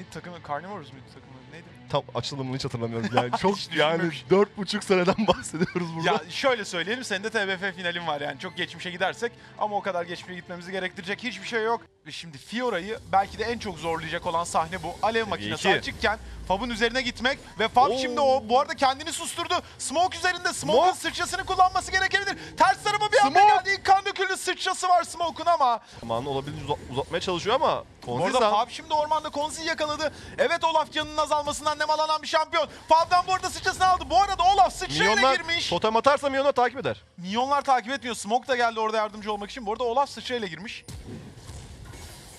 Neydi takımı? Carnivores muydu takımı? Neydi? Tam açılımını hiç hatırlamıyorum. Yani çok yani dört buçuk seneden bahsediyoruz burada. Ya şöyle söyleyelim senin de TBF finalin var yani çok geçmişe gidersek ama o kadar geçmişe gitmemizi gerektirecek hiçbir şey yok. Şimdi Fiora'yı belki de en çok zorlayacak olan sahne bu. Alev makinesi iki. açıkken Fab'ın üzerine gitmek ve Fab Oo. şimdi o bu arada kendini susturdu. Smoke üzerinde Smoke'un Smoke. sıçrasını kullanması gerekebilir. Ters tarafa bir anda Smoke. geldi. İlk kan döküldü sıçrası var Smoke'un ama Zamanı olabildiğince uza- uzatmaya çalışıyor ama Bu arada Fab şimdi ormanda Konzi'yi yakaladı. Evet Olaf canının azalmasından nemalanan bir şampiyon. Fab'dan bu arada sıçrasını aldı. Bu arada Olaf sıçrayla milyonlar girmiş. totem atarsa milyonlar takip eder. Minyonlar takip etmiyor. Smoke da geldi orada yardımcı olmak için. Bu arada Olaf sıçrayla girmiş.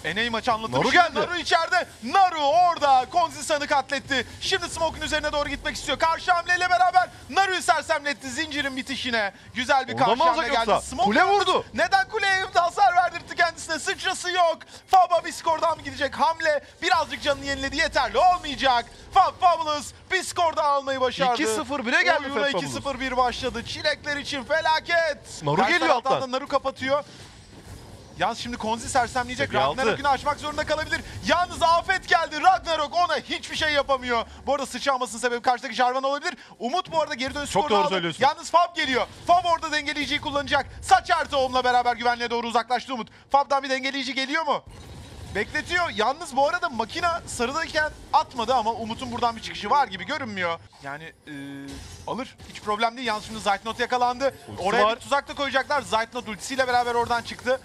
Eney maçı anlatır. Naru geldi. Naru içeride. Naru orada. Konzisan'ı katletti. Şimdi Smoke'un üzerine doğru gitmek istiyor. Karşı hamleyle beraber Naru'yu sersemletti zincirin bitişine. Güzel bir karşı hamle geldi. yoksa? Smoke Kule vurdu. Neden kuleye hasar verdirtti kendisine? Sıçrası yok. Fab'a bir skordan mı gidecek? Hamle birazcık canını yeniledi. Yeterli olmayacak. Fab Fabulous bir skor daha almayı başardı. 2-0-1'e geldi Oyuna Fab Fabulous. 2-0-1 başladı. Çilekler için felaket. Naru Ters geliyor alttan. Naru kapatıyor. Yalnız şimdi Konzi sersemleyecek. Ragnarok'unu açmak zorunda kalabilir. Yalnız afet geldi. Ragnarok ona hiçbir şey yapamıyor. Bu arada sıçramasının sebebi karşıdaki Jarvan olabilir. Umut bu arada geri dönüş Çok skorunu doğru aldı. söylüyorsun. Yalnız Fab geliyor. Fab orada dengeleyiciyi kullanacak. Saç artı onunla beraber güvenliğe doğru uzaklaştı Umut. Fab'dan bir dengeleyici geliyor mu? Bekletiyor. Yalnız bu arada makina sarıdayken atmadı ama Umut'un buradan bir çıkışı var gibi görünmüyor. Yani eee, alır. Hiç problem değil. Yalnız şimdi Zaytnot yakalandı. Ultisi Oraya var. bir tuzak da koyacaklar. Zaytnot ultisiyle beraber oradan çıktı.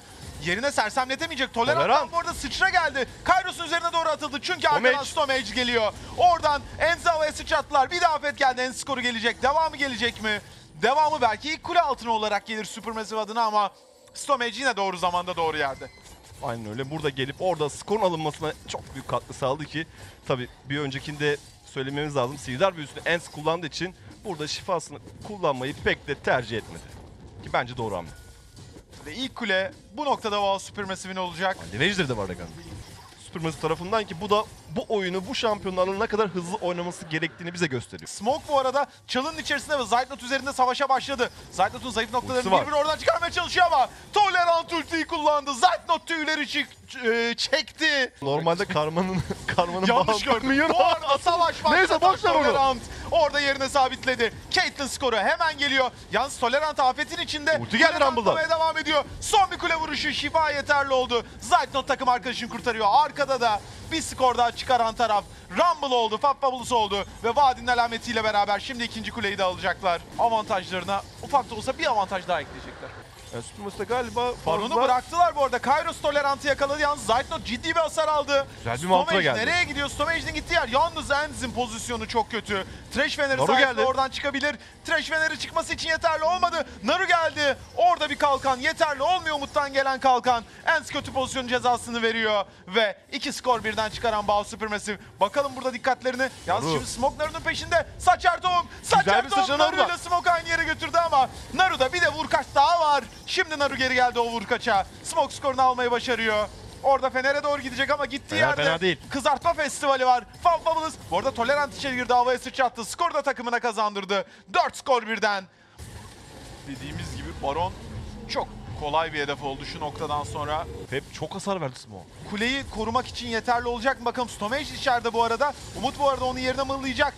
Yerine sersemletemeyecek. Tolerant'tan Tolerant. bu arada sıçra geldi. Kairos'un üzerine doğru atıldı. Çünkü arkadan Stomage geliyor. Oradan Enzi havaya sıçrattılar. Bir de afet geldi. En skoru gelecek. Devamı gelecek mi? Devamı belki ilk kule altına olarak gelir Supermassive adına ama Stomage yine doğru zamanda doğru yerde. Aynen öyle. Burada gelip orada skorun alınmasına çok büyük katkı sağladı ki tabii bir öncekinde söylememiz lazım. Sihirdar büyüsünü Ens kullandığı için burada şifasını kullanmayı pek de tercih etmedi. Ki bence doğru hamle. Ve ilk kule bu noktada Wow Supermassive'in olacak. Ravager de var Rakan. Supermassive tarafından ki bu da bu oyunu bu şampiyonlarla ne kadar hızlı oynaması gerektiğini bize gösteriyor. Smoke bu arada çalının içerisinde ve Zaytnot üzerinde savaşa başladı. Zaytnot'un zayıf noktalarını birbirine oradan çıkarmaya çalışıyor ama Tolerant ultiyi kullandı. Zaytnot tüyleri çık e, çekti. Normalde Karma'nın Karma'nın Yanlış gördüm. Bu arada savaş başladı. Neyse, boş ver onu. Orada yerine sabitledi. Caitlyn skoru hemen geliyor. Yalnız Tolerant afetin içinde. Ulti geldi Rumble'dan. devam ediyor. Son bir kule vuruşu şifa yeterli oldu. Zaytnot takım arkadaşını kurtarıyor. Arkada da bir skor daha çıkaran taraf Rumble oldu, Fab Bubbles oldu ve Vadinin alametiyle beraber şimdi ikinci kuleyi de alacaklar. Avantajlarına ufak da olsa bir avantaj daha ekleyecekler. Yani Supermassive'de galiba Baron'u fazla- bıraktılar bu arada. Kairos Tolerant'ı yakaladı yalnız Zaytnot ciddi bir hasar aldı. Güzel bir mantıra geldi. nereye gidiyor? Stomage'nin gittiği yer. Yalnız Enz'in pozisyonu çok kötü. Trash Fener'i sayesinde oradan çıkabilir. Trash Fener'i çıkması için yeterli olmadı. Naru geldi. Orada bir kalkan. Yeterli olmuyor Umut'tan gelen kalkan. Enz kötü pozisyonun cezasını veriyor. Ve iki skor birden çıkaran Bao Supermassive. Bakalım burada dikkatlerini. Yalnız Naru. şimdi Smoke Naru'nun peşinde. Saçar Tohum. Güzel Saçar bir Tohum sıçra Naru Naru'da. ile Smoke aynı yere götürdü ama Naru'da bir de vurkaç daha var. Şimdi Naru geri geldi o vurkaça. Smoke skorunu almayı başarıyor. Orada Fener'e doğru gidecek ama gittiği Fener yerde fena değil. kızartma festivali var. Fab Bubbles bu arada Tolerant içeri girdi havaya sıçrattı. Skor da takımına kazandırdı. 4 skor birden. Dediğimiz gibi Baron çok kolay bir hedef oldu şu noktadan sonra. Hep çok hasar verdi Smoke. Kuleyi korumak için yeterli olacak mı bakalım. Stomage içeride bu arada. Umut bu arada onun yerine mırlayacak.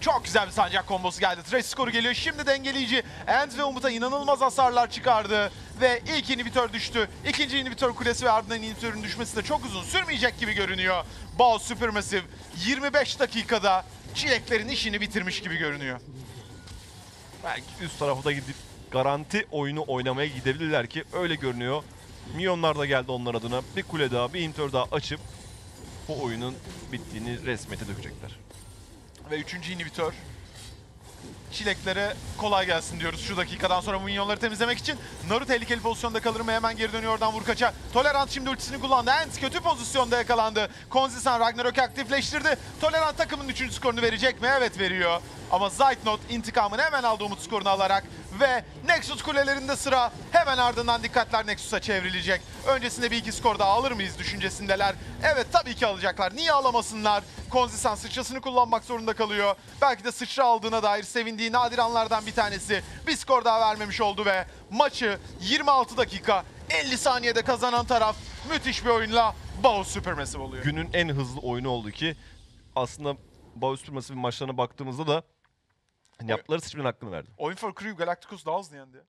Çok güzel bir sancak kombosu geldi. Trash skoru geliyor. Şimdi dengeleyici. Enz ve Umut'a inanılmaz hasarlar çıkardı. Ve ilk inhibitör düştü. İkinci inhibitör kulesi ve ardından inhibitörün düşmesi de çok uzun sürmeyecek gibi görünüyor. Bao Supermassive 25 dakikada çileklerin işini bitirmiş gibi görünüyor. Belki üst tarafa da gidip garanti oyunu oynamaya gidebilirler ki öyle görünüyor. Milyonlar da geldi onlar adına. Bir kule daha, bir intör daha açıp bu oyunun bittiğini resmete dökecekler. Ve üçüncü inhibitör. Çileklere kolay gelsin diyoruz şu dakikadan sonra minyonları temizlemek için. Naru tehlikeli pozisyonda kalır mı? Hemen geri dönüyor oradan vurkaça. Tolerant şimdi ultisini kullandı. Ents kötü pozisyonda yakalandı. Konzisan Ragnarok'u aktifleştirdi. Tolerant takımın üçüncü skorunu verecek mi? Evet veriyor. Ama Zaytnot intikamını hemen aldı Umut skorunu alarak. Ve Nexus kulelerinde sıra hemen ardından dikkatler Nexus'a çevrilecek. Öncesinde bir iki skor daha alır mıyız düşüncesindeler. Evet tabii ki alacaklar. Niye alamasınlar? Konzisan sıçrasını kullanmak zorunda kalıyor. Belki de sıçra aldığına dair sevindiği nadir anlardan bir tanesi. Bir skor daha vermemiş oldu ve maçı 26 dakika 50 saniyede kazanan taraf müthiş bir oyunla Bao Supermassive oluyor. günün en hızlı oyunu oldu ki aslında Bağ Supermassive maçlarına baktığımızda da yaptıkları seçmenin hakkını verdi. Oyun for Crew Galacticos daha hızlı yendi.